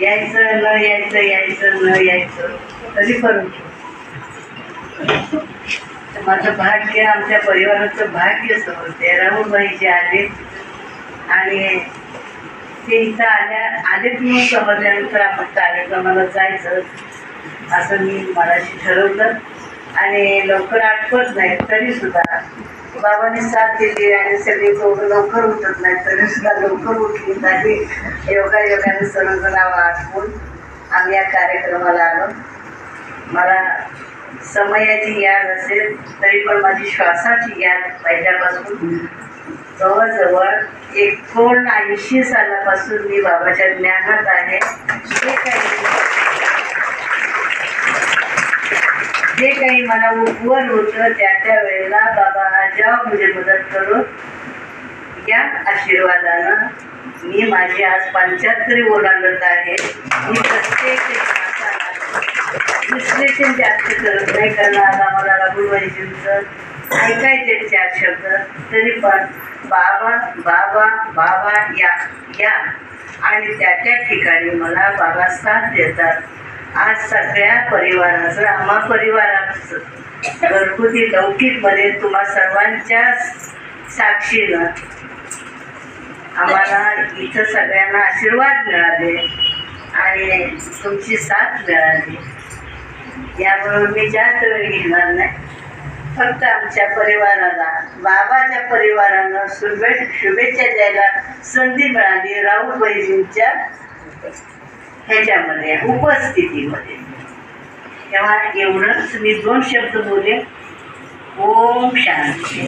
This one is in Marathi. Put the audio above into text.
यायचं न यायचं यायचं न यायचं तरी करून माझं भाग्य आमच्या परिवाराचं भाग्य समजते राहुलबाईचे आले आणि ते इथं आल्या आलेच म्हणून समजल्यानंतर आपण कार्यक्रमाला जायचं असं मी मनाशी ठरवलं. आणि लवकर आठवत नाही तरी सुद्धा बाबांनी साथ दिली आणि सगळी लोक लवकर उठत नाही तरी सुद्धा लवकर उठली नाही योगा योगाने नाव आठवून आम्ही या कार्यक्रमाला आलो. मला समयाची याद असेल तरी पण माझी श्वासाची याद पहिल्यापासून जवळजवळ एकोणऐंशी सालापासून मी बाबाच्या ज्ञानात आहे. जे काही जे काही मला उपवर होतं त्या त्या वेळेला बाबा म्हणजे मदत करून या आशीर्वादानं मी माझी आज पंच्याहत्तरी ओलांडत आहे. मी प्रत्येक विश्लेषण जास्त करत नाही कारण आज आम्हाला राहुलबाईजींचं ऐकायचे चार शब्द तरी पण बाबा बाबा बाबा या या. आणि त्या त्या ठिकाणी मला बाबा साथ देतात. आज सगळ्या परिवाराचं आम्हा परिवाराचं घरगुती लौकिकमध्ये म्हणजे तुम्हा सर्वांच्या साक्षीनं आम्हाला इथं सगळ्यांना आशीर्वाद मिळाले आणि तुमची साथ मिळाली. यामुळं मी जास्त वेळ घेणार नाही. फक्त आमच्या परिवाराला बाबाच्या परिवारानं शुभे शुभेच्छा द्यायला संधी मिळाली राहुल बहिजींच्या ह्याच्यामध्ये उपस्थितीमध्ये. तेव्हा एवढंच मी दोन शब्द बोले ओम शांती.